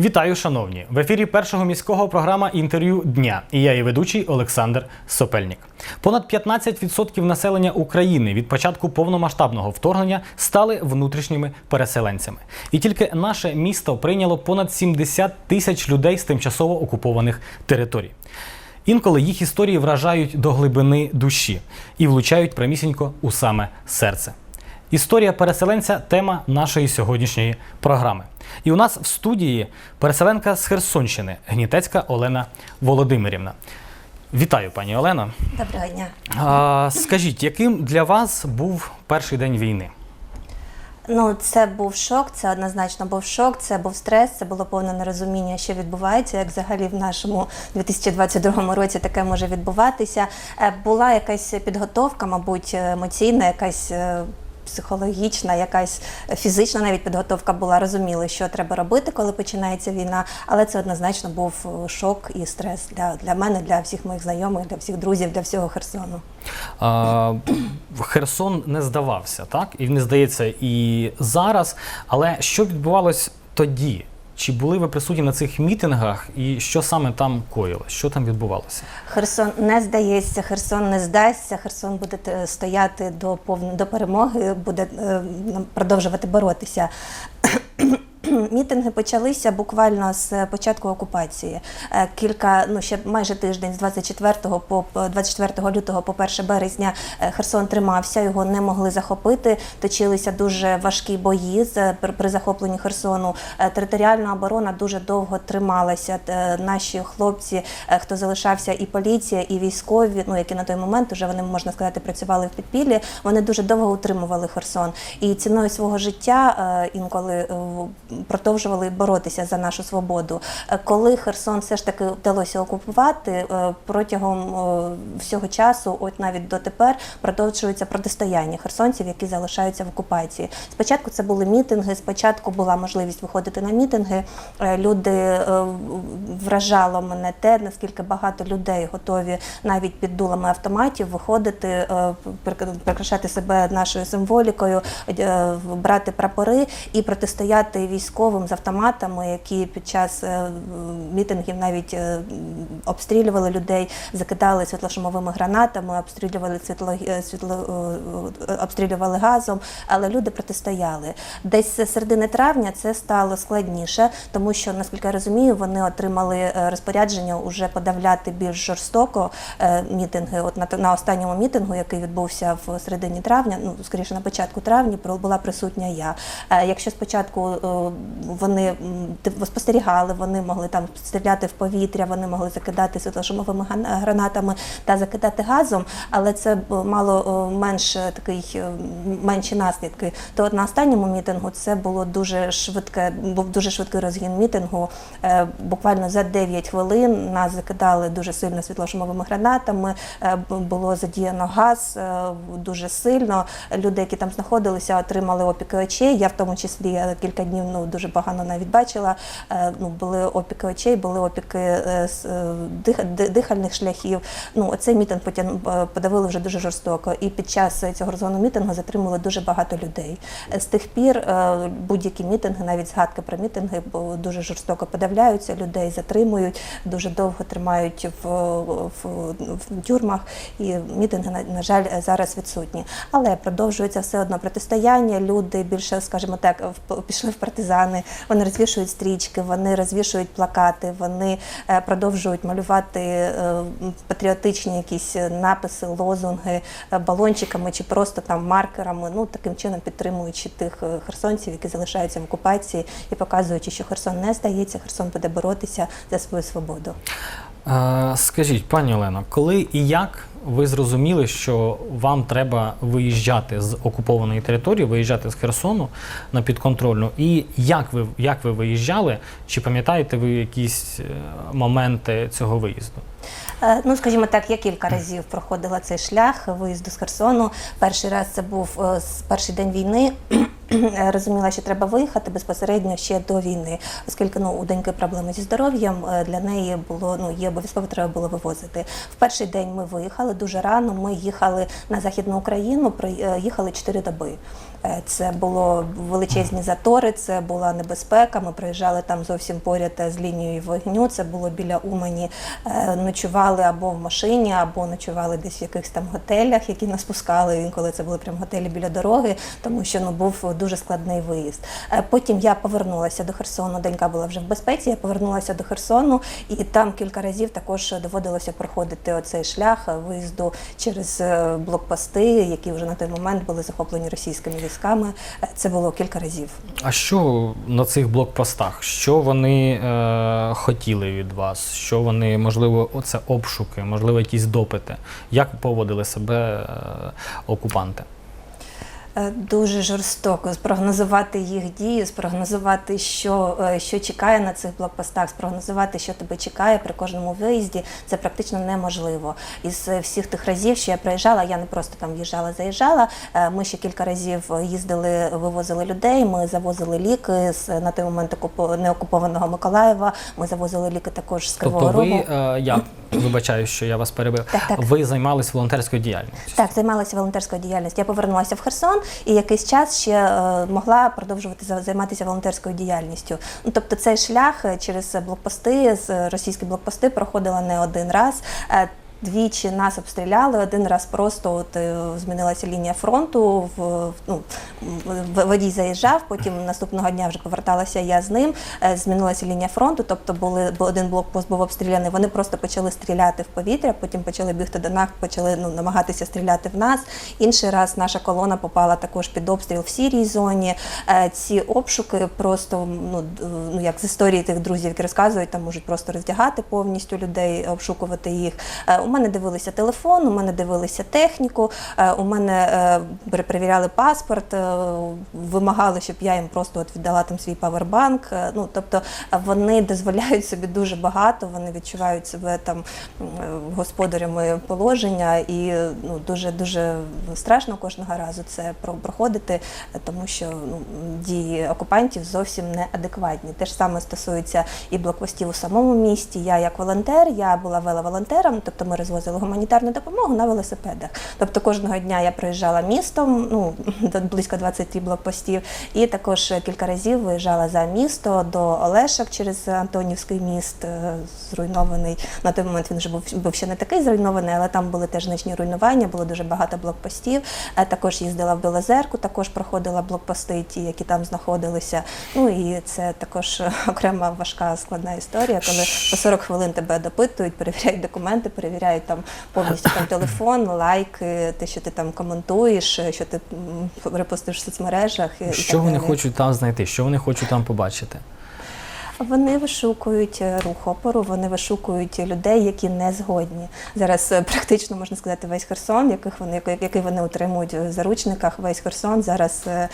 Вітаю, шановні! В ефірі першого міського програма інтерв'ю дня. І я її ведучий Олександр Сопельник. Понад 15% населення України від початку повномасштабного вторгнення стали внутрішніми переселенцями. І тільки наше місто прийняло понад 70 тисяч людей з тимчасово окупованих територій. Інколи їх історії вражають до глибини душі і влучають прямісінько у саме серце. Історія переселенця тема нашої сьогоднішньої програми. І у нас в студії переселенка з Херсонщини, Гнітецька Олена Володимирівна. Вітаю, пані Олено. Доброго дня. А, скажіть, яким для вас був перший день війни? Ну, це був шок, це однозначно був шок, це був стрес, це було повне нерозуміння, що відбувається, як взагалі в нашому 2022 році таке може відбуватися. Е, Була якась підготовка, мабуть, емоційна, якась. Психологічна, якась фізична навіть підготовка була. Розуміли, що треба робити, коли починається війна. Але це однозначно був е, шок і стрес для, для мене, для всіх моїх знайомих, для всіх друзів, для всього Херсону. А, Херсон не здавався, так? І не здається і зараз. Але що відбувалось тоді? Чи були ви присутні на цих мітингах, і що саме там коїло? Що там відбувалося? Херсон не здається, Херсон не здасться. Херсон буде е, стояти до повної до перемоги, буде е, продовжувати боротися. Мітинги почалися буквально з початку окупації. Е, Кілька, ну ще майже тиждень з 24 по 24 лютого по 1 березня е, Херсон тримався, його не могли захопити. Точилися дуже важкі бої при- захопленні Херсону. Е, Територіальна оборона дуже довго трималася. Е, Наші хлопці, е, хто залишався, і поліція, і військові, ну які на той момент вже вони можна сказати працювали в підпіллі. Вони дуже довго утримували Херсон і ціною свого життя е, інколи е, продовжували боротися за нашу свободу. Е, Коли Херсон все ж таки вдалося окупувати е, протягом е, всього часу, от навіть дотепер, продовжується протистояння херсонців, які залишаються в окупації. Спочатку це були мітинги. Спочатку була можливість виходити на мітинги. Люди вражало мене те, наскільки багато людей готові навіть під дулами автоматів виходити, прикрашати себе нашою символікою, брати прапори і протистояти військовим з автоматами, які під час е, мітингів навіть е, обстрілювали людей, закидали світлошумовими гранатами, обстрілювали світло, е, світло обстрілювали газом, але люди протистояли. Десь з середини травня це стало складніше, тому що, наскільки я розумію, вони отримали розпорядження уже подавляти більш жорстоко мітинги. От на, на останньому мітингу, який відбувся в середині травня, ну скоріше на початку травня, була присутня я. Якщо спочатку вони спостерігали, вони могли там стріляти в повітря, вони могли закидати світлошумовими гранатами та закидати газом, але це мало е, менш е, такий е, менші наслідки. То на останньому мітингу це було дуже швидке, був дуже швидкий розгін мітингу. Е, Буквально за 9 хвилин нас закидали дуже сильно світлошумовими гранатами. е, Було задіяно газ е, дуже сильно. Люди, які там знаходилися, отримали опіки очей. Я в тому числі е, кілька днів ну дуже погано навіть бачила. Е, Ну були опіки очей, були опіки е, е, дих- ди- дихальних шляхів. Ну оцей мітинг потяг е, подавили вже дуже жорстоко. І під час цього розгону мітингу затримали дуже багато людей. З тих пір будь-які мітинги, навіть згадки про мітинги, дуже жорстоко подавляються, людей затримують, дуже довго тримають в, в, в тюрмах. І мітинги, на, жаль, зараз відсутні. Але продовжується все одно протистояння. Люди більше, скажімо так, пішли в партизани. Вони розвішують стрічки, вони розвішують плакати, вони е, продовжують малювати е, патріотичні якісь написи, лозунги е, балончиками чи просто там маркерами. Ну таким чином підтримуючи тих е, херсонців, які залишаються в окупації, і показуючи, що Херсон не здається, Херсон буде боротися за свою свободу. Е, скажіть, пані Олено, коли і як ви зрозуміли, що вам треба виїжджати з окупованої території, виїжджати з Херсону на підконтрольну? І як ви, як ви виїжджали? Чи пам'ятаєте ви якісь е, моменти цього виїзду? Е, Ну, скажімо так, я кілька разів проходила цей шлях виїзду з Херсону. Перший раз це був е, перший день війни. Е, розуміла, що треба виїхати безпосередньо ще до війни, оскільки ну у доньки проблеми зі здоров'ям е, для неї було ну її обов'язково треба було вивозити. В перший день ми виїхали дуже рано. Ми їхали на західну Україну, проїхали 4 доби. Е, Це було величезні затори, це була небезпека. Ми проїжджали там зовсім поряд е, з лінією вогню. Це було біля Умані. Е, Ночували або в машині, або ночували десь в якихось там готелях, які нас пускали. Інколи це були прям готелі біля дороги, тому що ну був дуже складний виїзд. Потім я повернулася до Херсону. Донька була вже в безпеці. Я повернулася до Херсону, і там кілька разів також доводилося проходити оцей шлях виїзду через блокпости, які вже на той момент були захоплені російськими військами. Е, Це було кілька разів. А що на цих блокпостах? Що вони е, хотіли від вас? Що вони, можливо, це обшуки, можливо, якісь допити? Як поводили себе е, окупанти? Е, Дуже жорстоко спрогнозувати їх дії, спрогнозувати, що, е, що чекає на цих блокпостах, спрогнозувати, що тебе чекає при кожному виїзді, це практично неможливо. Із е, всіх тих разів, що я приїжджала, я не просто там в'їжджала, заїжджала. Ми ще кілька разів їздили, вивозили людей. Ми завозили ліки з на той момент окупо- неокупованого Миколаєва. Ми завозили ліки також з Кривого Тобто, Рогу. я вибачаю, що я вас перебив. Так, так. Ви займалися волонтерською діяльністю. Так, займалася волонтерською діяльністю. Я повернулася в Херсон і якийсь час ще е, могла продовжувати займатися волонтерською діяльністю. Ну тобто цей шлях е, через блокпости, з російські блокпости проходила не один раз. Двічі нас обстріляли, один раз просто от е, змінилася лінія фронту. В, ну, водій заїжджав, потім наступного дня вже поверталася я з ним. е, Змінилася лінія фронту, тобто були один блокпост був обстріляний. Вони просто почали стріляти в повітря, потім почали бігти до нас, почали ну, намагатися стріляти в нас. Інший раз наша колона попала також під обстріл в сірій зоні. Е, Ці обшуки просто ну, ну як з історії тих друзів, які розказують, там можуть просто роздягати повністю людей, обшукувати їх. Мене дивилися телефон, у мене дивилися техніку, е, у мене е, перепровіряли паспорт, е, вимагали, щоб я їм просто от віддала там свій павербанк. Ну тобто вони дозволяють собі дуже багато, вони відчувають себе там господарями положення, і ну дуже дуже страшно кожного разу це проходити, тому що ну дії окупантів зовсім неадекватні. Те ж саме стосується і блокпостів у самому місті. Я як волонтер, я була веловолонтером, тобто ми розвозили гуманітарну допомогу на велосипедах. Тобто кожного дня я проїжджала містом, ну близько 20 блокпостів, і також кілька разів виїжджала за місто до Олешок через Антонівський міст, е, зруйнований. На той момент він вже був, був ще не такий зруйнований, але там були теж значні руйнування, було дуже багато блокпостів. Е, Також їздила в Білозерку, також проходила блокпости, ті, які там знаходилися. Ну і це також е, окрема важка складна історія, коли по 40 хвилин тебе допитують, перевіряють документи, перевіряють там повністю там телефон, лайки, те, що ти там коментуєш, що ти м, репостиш в соцмережах. і Що так вони далі. хочуть там знайти? Що вони хочуть там побачити? Вони вишукують е, рух опору, вони вишукують людей, які не згодні. Зараз е, практично можна сказати весь Херсон, яких вони який- вони утримують в заручниках. Весь Херсон зараз е,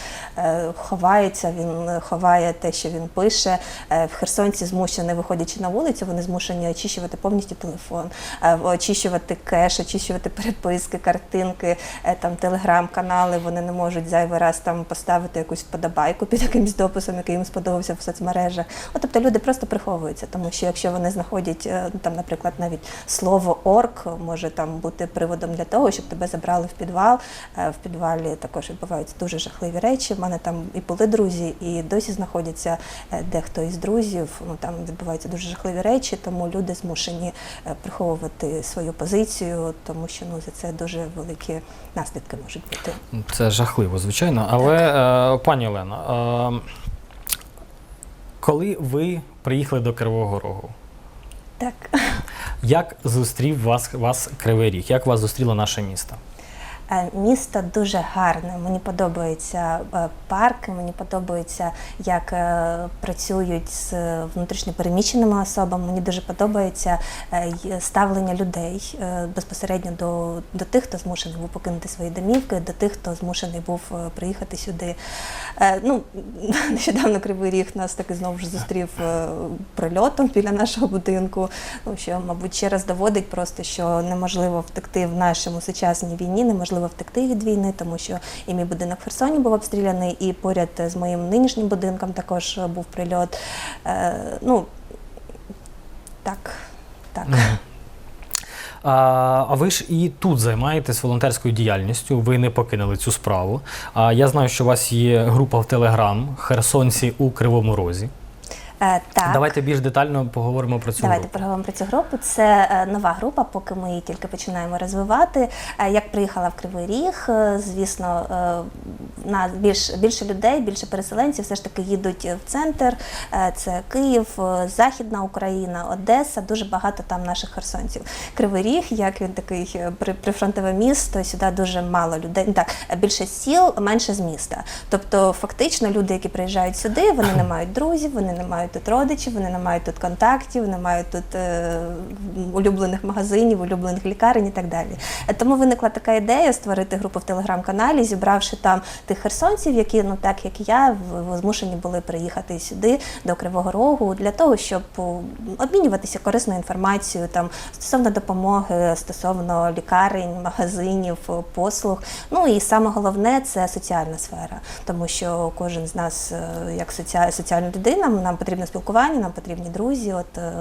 ховається. Він ховає те, що він пише. В Херсонці змушені, виходячи на вулицю, вони змушені очищувати повністю телефон, очищувати кеш, очищувати переписки, картинки, там телеграм-канали. Вони не можуть зайвий раз там поставити якусь вподобайку під якимсь дописом, який їм сподобався в соцмережах. Ну, тобто люди просто приховуються, тому що якщо вони знаходять е, ну, там, наприклад, навіть слово орк може там бути приводом для того, щоб тебе забрали в підвал. Е, В підвалі також відбуваються дуже жахливі речі. У мене там і були друзі, і досі знаходяться е, дехто із друзів. Ну там відбуваються дуже жахливі речі, тому люди змушені приховувати свою позицію, тому що ну за це дуже великі наслідки можуть бути. Це жахливо, звичайно. Але, е, пані Олена, коли ви приїхали до Кривого Рогу, Так. як зустрів вас, вас Кривий Ріг? Як вас зустріло наше місто? Е, Місто дуже гарне. Мені подобаються е, парки, мені подобається, як е, працюють з внутрішньопереміщеними особами. Мені дуже подобається ставлення людей безпосередньо до, до тих, хто змушений був покинути свої домівки, до тих, хто змушений був приїхати сюди. Ну, нещодавно Кривий Ріг нас таки знову ж зустрів прильотом біля нашого будинку. Ну, що, мабуть, ще раз доводить просто, що неможливо втекти в нашому сучасній війні, неможливо неможливо втекти від війни, тому що і мій будинок в Херсоні був обстріляний, і поряд з моїм нинішнім будинком також був прильот. Е, ну, так, так. А, ви ж і тут займаєтесь волонтерською діяльністю. Ви не покинули цю справу. Я знаю, що у вас є група в Телеграм Херсонці у Кривому Розі. Е, так. Давайте більш детально поговоримо про цю Давайте групу. поговоримо про цю групу. Це е, нова група, поки ми її тільки починаємо розвивати. Е, Як приїхала в Кривий Ріг, звісно, на більш більше людей, більше переселенців все ж таки їдуть в центр. Це Київ, Західна Україна, Одеса. Дуже багато там наших херсонців. Кривий Ріг, як він такий при- прифронтове місто, сюди дуже мало людей. Ну, Так, більше сіл, менше з міста. Тобто, фактично, люди, які приїжджають сюди, вони не мають друзів, вони не мають тут родичів, вони не мають тут контактів, не мають тут е, улюблених магазинів, улюблених лікарень і так далі. Е, Тому виникла така ідея створити групу в телеграм-каналі, зібравши там тих херсонців, які, ну так як я, змушені були приїхати сюди до Кривого Рогу для того, щоб обмінюватися корисною інформацією там стосовно допомоги, стосовно лікарень, магазинів, послуг. Ну і саме головне це соціальна сфера, тому що кожен з нас, е, як соціальна людина, нам потрібно спілкування, нам потрібні друзі. От е,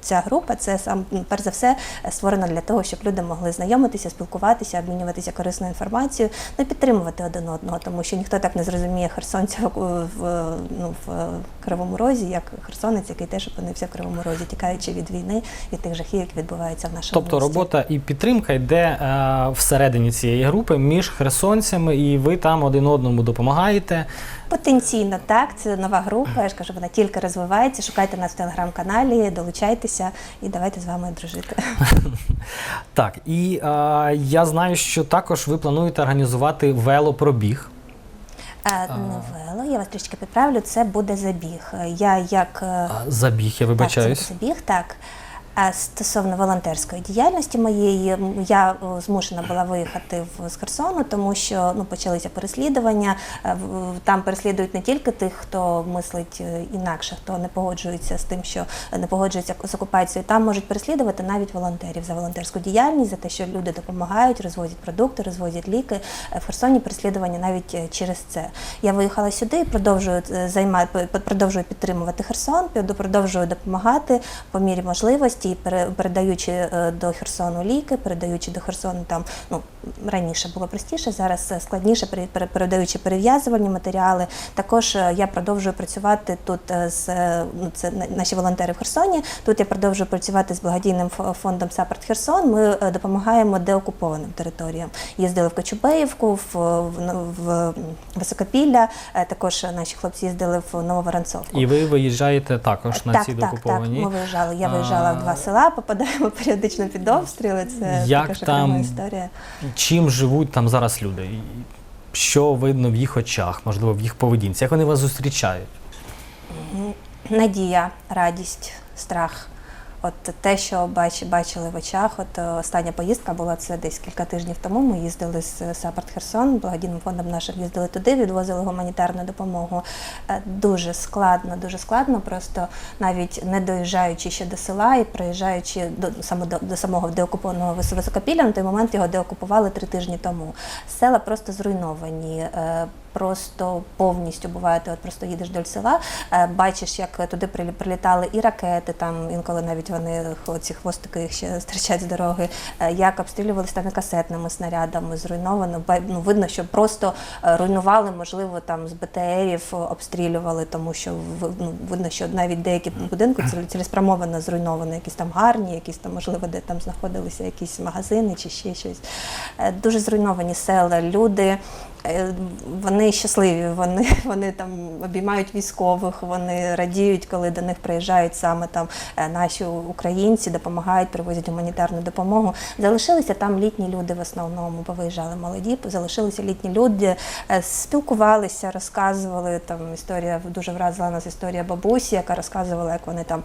ця група це сам перш за все створена для того, щоб люди могли знайомитися, спілкуватися, обмінюватися корисною інформацією, ну і підтримувати один одного, тому що ніхто так не зрозуміє херсонців в, в, ну, в Кривому Розі, як херсонець, який теж опинився в Кривому Розі, тікаючи від війни і тих жахів, які відбуваються в нашому Тобто місті. робота і підтримка йде е, всередині цієї групи між херсонцями, і ви там один одному допомагаєте. Потенційно так, це нова група. Я ж кажу, вона тільки розвивається. Шукайте нас в телеграм-каналі, долучайтеся і давайте з вами дружити. Так, і е, я знаю, що також ви плануєте організувати велопробіг. А, не вело, я вас трішки підправлю. Це буде забіг. Я як е, А, Забіг, я вибачаюсь. Так, це буде забіг, так. Стосовно волонтерської діяльності моєї, я е, змушена була виїхати з Херсону, тому що ну почалися переслідування. Е, Там переслідують не тільки тих, хто мислить е, інакше, хто не погоджується з тим, що не погоджується з окупацією. Там можуть переслідувати навіть волонтерів за волонтерську діяльність, за те, що люди допомагають, розвозять продукти, розвозять ліки. В Херсоні переслідування навіть через це. Я виїхала сюди, продовжую е, займати, продовжую підтримувати Херсон, продовжую допомагати по мірі можливості, пере- передаючи е, до Херсону ліки, передаючи до Херсону там ну раніше було простіше, зараз е, складніше, пере- пере- передаючи перев'язувальні матеріали. Також е, я продовжую працювати тут з ну, це наші волонтери в Херсоні. Тут я продовжую працювати з благодійним фо- фондом Сапорт Херсон. Ми допомагаємо деокупованим територіям. Їздили в Кочубеївку, в, в, в Високопілля. Також наші хлопці їздили в Нововоронцовку. І ви виїжджаєте також на так, ці так, так. докуповані. Ми виїжджали. Я виїжджала в два села, попадаємо періодично під обстріли. Це Як також там? окрема історія. Чим живуть там зараз люди? Що видно в їх очах, можливо, в їх поведінці? Як вони вас зустрічають? Надія, радість, страх. От те, що бач, бачили в очах. От е, остання поїздка була це десь кілька тижнів тому. Ми їздили з е, Сапорт Херсон, благодійним фондом нашим їздили туди, відвозили гуманітарну допомогу. Е, Дуже складно, дуже складно. Просто навіть не доїжджаючи ще до села і приїжджаючи до саме до, до самого деокупованого Вис- Високопілля, на той момент його деокупували три тижні тому. Села просто зруйновані. Просто повністю буває, ти от просто їдеш до села, е, бачиш, як туди прилі- прилітали і ракети, там інколи навіть вони ці хвостики їх ще стирчать з дороги, е, як обстрілювалися там касетними снарядами, зруйновано. Ну, видно, що просто е, руйнували, можливо, там з БТРів обстрілювали, тому що ну, видно, що навіть деякі будинки цілеспрямовано зруйновані, якісь там гарні, якісь там, можливо, де там знаходилися якісь магазини чи ще щось. Дуже зруйновані села, люди. Е, Вони щасливі, вони, вони там обіймають військових, вони радіють, коли до них приїжджають саме там е, наші українці, допомагають, привозять гуманітарну допомогу. Залишилися там літні люди в основному, бо виїжджали молоді, залишилися літні люди, е, спілкувалися, розказували. Там історія дуже вразила нас історія бабусі, яка розказувала, як вони там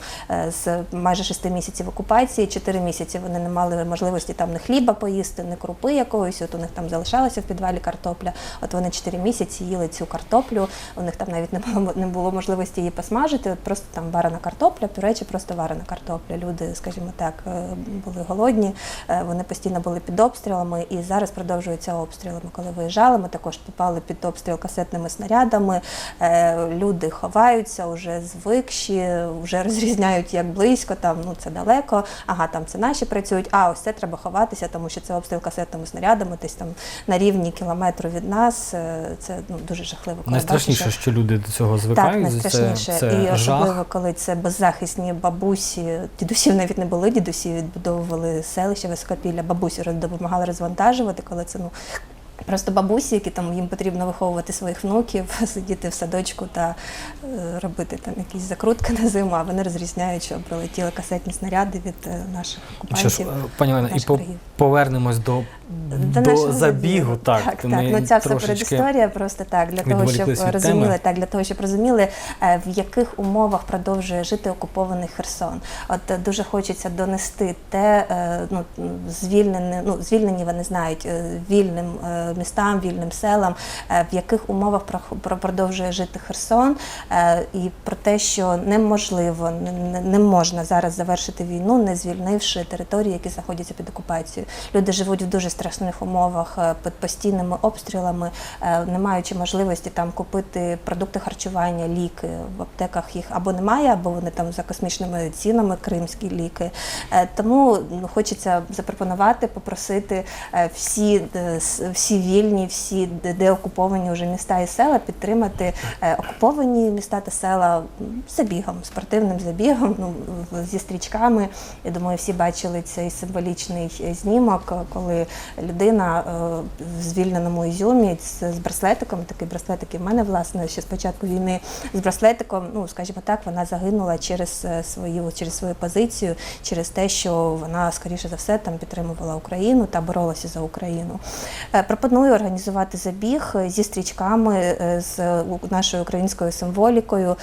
з майже шести місяців окупації, чотири місяці вони не мали можливості там не хліба поїсти, не крупи якоїсь. От у них там залишалася в підвалі картопля. От вони 4 місяці їли цю картоплю. У них там навіть не було не було можливості її посмажити. От просто там варена картопля, пюре чи просто варена картопля. Люди, скажімо так, е, були голодні. е, Вони постійно були під обстрілами і зараз продовжуються обстріли. Ми коли виїжджали, ми також попали під обстріл касетними снарядами. Е, Люди ховаються, вже звикші, вже розрізняють як близько, там ну це далеко. Ага, там це наші працюють. А ось це треба ховатися, тому що це обстріл касетними снарядами, десь там на рівні кілометру від нас. Е, Це ну дуже жахливо. коли Найстрашніше, бачиш, що люди до цього так, найстрашніше. Це, це і особливо, жах. коли це беззахисні бабусі, дідусів навіть не були, дідусі відбудовували селище високопілля, бабусі допомагали розвантажувати, коли це ну. Просто бабусі, які там їм потрібно виховувати своїх внуків, сидіти в садочку та е, робити там якісь закрутки на зиму, а вони розрізняють, що прилетіли касетні снаряди від е, наших Що ж, окупантів. е, пані Олена, і по- повернемось до, До, до нашого забігу. Так, так, так. Ну, ця вся передісторія просто так для того, щоб розуміли, теми. так для того, щоб розуміли, в яких умовах продовжує жити окупований Херсон. От е, дуже хочеться донести те, е, ну звільнені, ну звільнені вони знають е, вільним містам, вільним селам, в яких умовах продовжує жити Херсон, і про те, що неможливо, не- не, не можна зараз завершити війну, не звільнивши території, які знаходяться під окупацією. Люди живуть в дуже страшних умовах е, під постійними обстрілами, е, не маючи можливості там купити продукти харчування, ліки в аптеках їх або немає, або вони там за космічними цінами, кримські ліки. Е, Тому ну, хочеться запропонувати, попросити всі, всі вільні, всі де- де вже міста і села підтримати окуповані міста та села забігом, спортивним забігом, ну, зі стрічками. Я думаю, всі бачили цей символічний знімок, коли людина е, в звільненому ізюмі з, браслетиком, такий браслетик і в мене, власне, ще з початку війни з браслетиком, ну скажімо так, вона загинула через е, свою через свою позицію, через те, що вона скоріше за все там підтримувала Україну та боролася за Україну. Е, Пропоную організувати забіг зі стрічками, з нашою українською символікою,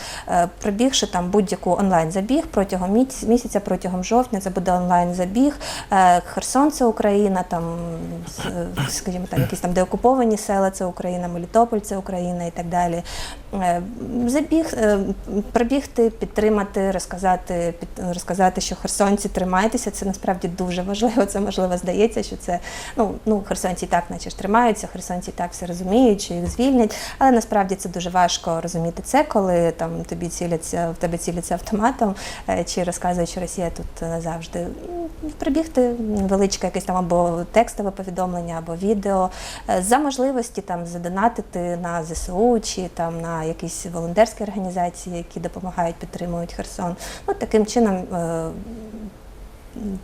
пробігши там будь-яку онлайн-забіг протягом місяця, протягом жовтня, це буде онлайн-забіг. Херсон це Україна, там, скажімо так, якісь там деокуповані села це Україна, Мелітополь це Україна і так далі. Е, Забіг, е, пробігти, підтримати, розказати, під, розказати, що херсонці тримайтеся. Це насправді дуже важливо. Це можливо здається, що це ну, ну херсонці так, наче ж тримаються, херсонці так все розуміють, що їх звільнять. Але насправді це дуже важко розуміти це, коли там тобі ціляться, в тебе ціляться автоматом, е, чи розказують, що Росія тут назавжди. Прибігти невеличке якесь там або текстове повідомлення, або відео за можливості там задонатити на ЗСУ чи там на якісь волонтерські організації, які допомагають, підтримують Херсон. Ну таким чином.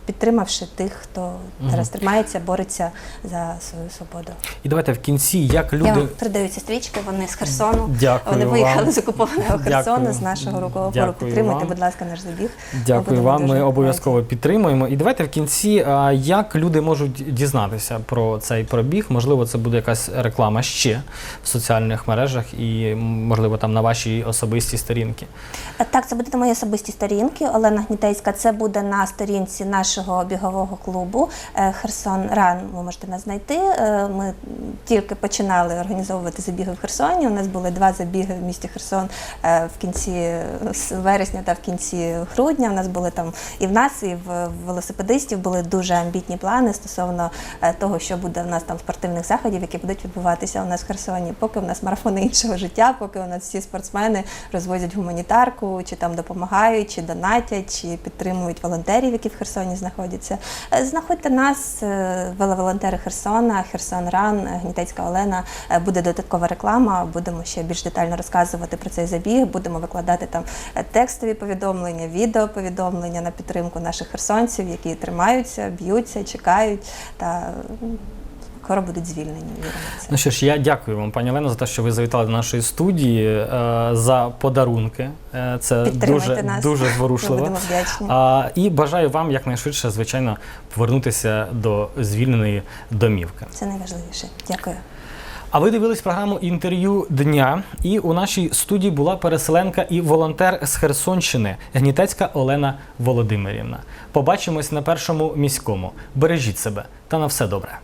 Підтримавши тих, хто зараз тримається, бореться за свою свободу. І давайте в кінці, як Я люди. вам передаю ці стрічки, вони з Херсону. Дякую Вони вам. виїхали з окупованого Херсону, Дякую. з нашого рукового Дякую опору. Підтримуйте, вам. будь ласка, наш забіг. Дякую вам. Ми обов'язково підтримуємо. І давайте в кінці, а, як люди можуть дізнатися про цей пробіг. Можливо, це буде якась реклама ще в соціальних мережах і, можливо, там на вашій особистій сторінці. Так, це буде на моїй особистій сторінці. Олена Гнітейська. Це буде на сторінці нашого бігового клубу е, Херсон Ран. Ви можете нас знайти. Е, Ми тільки починали організовувати забіги в Херсоні. У нас були два забіги в місті Херсон е, в кінці вересня та в кінці грудня. У нас були там і в нас, і в велосипедистів були дуже амбітні плани стосовно того, що буде в нас там спортивних заходів, які будуть відбуватися у нас в Херсоні. Поки у нас марафони іншого життя, поки у нас всі спортсмени розвозять гуманітарку, чи там допомагають, чи донатять, чи підтримують волонтерів, які в Херсоні знаходяться. Е, Знаходьте нас, е, веловолонтери Херсона, Херсон Ран, е, Гнітецька Олена. Буде додаткова реклама. Будемо ще більш детально розказувати про цей забіг. Будемо викладати там текстові повідомлення, відео повідомлення на підтримку наших херсонців, які тримаються, б'ються, чекають та скоро будуть звільнені. віримо. Ну що ж, я дякую вам, пані Олено, за те, що ви завітали до нашої студії е, за подарунки. Е, Це дуже, нас. дуже Ми зворушливо. будемо вдячні. А, і бажаю вам якнайшвидше, звичайно, повернутися до звільненої домівки. Це найважливіше. Дякую. А ви дивились програму інтерв'ю дня, і у нашій студії була переселенка і волонтер з Херсонщини Гнітецька Олена Володимирівна. Побачимось на першому міському. Бережіть себе та на все добре.